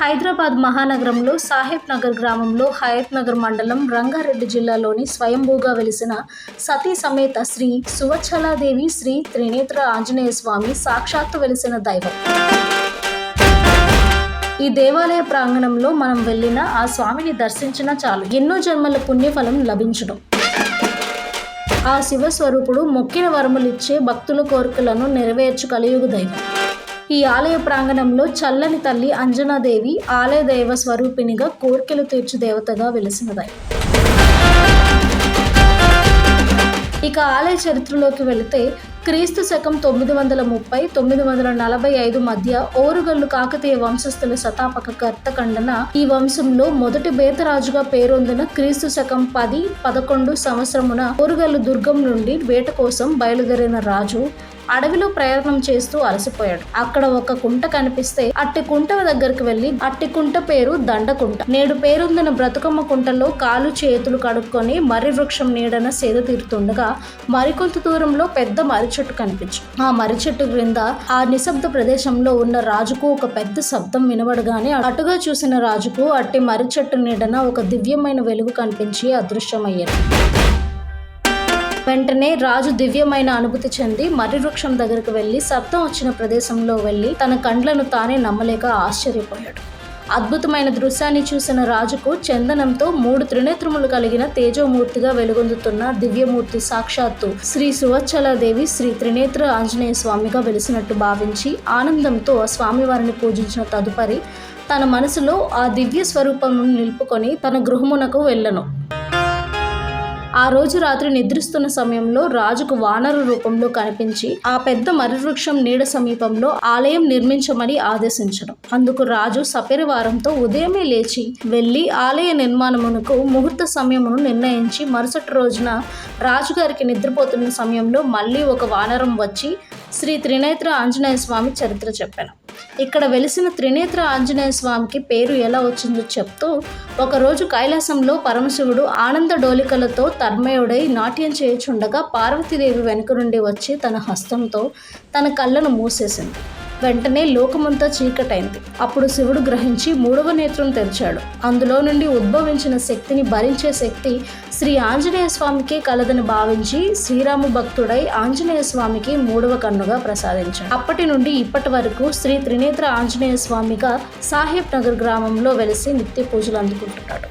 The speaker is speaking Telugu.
హైదరాబాద్ మహానగరంలో సాహెబ్ నగర్ గ్రామంలో హయత్ నగర్ మండలం రంగారెడ్డి జిల్లాలోని స్వయంభూగా వెలిసిన సతీ సమేత శ్రీ సువచ్చలాదేవి శ్రీ త్రినేత్ర ఆంజనేయ స్వామి సాక్షాత్తు వెలిసిన దైవం. ఈ దేవాలయ ప్రాంగణంలో మనం వెళ్ళిన ఆ స్వామిని దర్శించినా చాలు. ఎన్నో జన్మల పుణ్యఫలం లభించడం ఆ శివస్వరూపుడు మొక్కిన వరములిచ్చే భక్తుల కోరికలను నెరవేర్చు కలియుగు దైవం. ఈ ఆలయ ప్రాంగణంలో చల్లని తల్లి అంజనాదేవి ఆలయ దైవ స్వరూపిణిగా కోర్కెలు తీర్చు దేవతగా వెలిసినదై ఇక ఆలయ చరిత్రలోకి వెళితే క్రీస్తు శకం తొమ్మిది వందల ముప్పై తొమ్మిది వందల నలభై ఐదు మధ్య ఓరుగల్లు కాకతీయ వంశస్థుల శతాపక కర్త కండన ఈ వంశంలో మొదటి బేతరాజుగా పేరొందిన క్రీస్తు శకం పది పదకొండు సంవత్సరమున ఓరుగల్లు దుర్గం నుండి వేట కోసం బయలుదేరిన రాజు అడవిలో ప్రయాణం చేస్తూ అలసిపోయాడు. అక్కడ ఒక కుంట కనిపిస్తే అట్టి కుంట దగ్గరికి వెళ్ళి అట్టి కుంట పేరు దండకుంట. నేడు పేరొందిన బ్రతుకమ్మ కుంటలో కాలు చేతులు కడుక్కొని మర్రి వృక్షం నీడన సేద తీరుతుండగా మరికొంత దూరంలో పెద్ద మర్రి చెట్టు కనిపించు ఆ మర్రి చెట్టు క్రింద ఆ నిశ్శబ్ద ప్రదేశంలో ఉన్న రాజుకు ఒక పెద్ద శబ్దం వినబడగానే అటుగా చూసిన రాజుకు అట్టి మర్రి చెట్టు నీడన ఒక దివ్యమైన వెలుగు కనిపించి అదృశ్యమయ్యారు వెంటనే రాజు దివ్యమైన అనుభూతి చెంది మర్రి వృక్షం దగ్గరకు వెళ్ళి శబ్దం వచ్చిన ప్రదేశంలో వెళ్ళి తన కండ్లను తానే నమ్మలేక ఆశ్చర్యపోయాడు. అద్భుతమైన దృశ్యాన్ని చూసిన రాజుకు చందనంతో మూడు త్రినేత్రములు కలిగిన తేజోమూర్తిగా వెలుగొందుతున్న దివ్యమూర్తి సాక్షాత్తు శ్రీ సువచ్చలాదేవి శ్రీ త్రినేత్ర ఆంజనేయ స్వామిగా వెలిసినట్టు భావించి ఆనందంతో స్వామివారిని పూజించిన తదుపరి తన మనసులో ఆ దివ్య స్వరూపమును నిలుపుకొని తన గృహమునకు వెళ్ళను. ఆ రోజు రాత్రి నిద్రిస్తున్న సమయంలో రాజుకు వానర రూపంలో కనిపించి ఆ పెద్ద మరువృక్షం నీడ సమీపంలో ఆలయం నిర్మించమని ఆదేశించడం. అందుకు రాజు సపరివారంతో ఉదయమే లేచి వెళ్ళి ఆలయ నిర్మాణమునకు ముహూర్త సమయమును నిర్ణయించి మరుసటి రోజున రాజుగారికి నిద్రపోతున్న సమయంలో మళ్ళీ ఒక వానరం వచ్చి శ్రీ త్రినేత్ర ఆంజనేయ స్వామి చరిత్ర చెప్పాను. ఇక్కడ వెలిసిన త్రినేత్ర ఆంజనేయ స్వామికి పేరు ఎలా వచ్చిందో చెప్తూ ఒకరోజు కైలాసంలో పరమశివుడు ఆనంద డోలికలతో తర్మయుడై నాట్యం చేయుచుండగా పార్వతీదేవి వెనుక నుండి వచ్చి తన హస్తంతో తన కళ్ళను మూసేసింది. వెంటనే లోకమంతా చీకటైంది. అప్పుడు శివుడు గ్రహించి మూడవ నేత్రం తెరిచాడు. అందులో నుండి ఉద్భవించిన శక్తిని భరించే శక్తి శ్రీ ఆంజనేయ స్వామికే కలదని భావించి శ్రీరాము భక్తుడై ఆంజనేయ స్వామికి మూడవ కన్నుగా ప్రసాదించాడు. అప్పటి నుండి ఇప్పటి వరకు శ్రీ త్రినేత్ర ఆంజనేయ స్వామిగా సాహెబ్ నగర్ గ్రామంలో వెలిసి నిత్య పూజలు అందుకుంటున్నాడు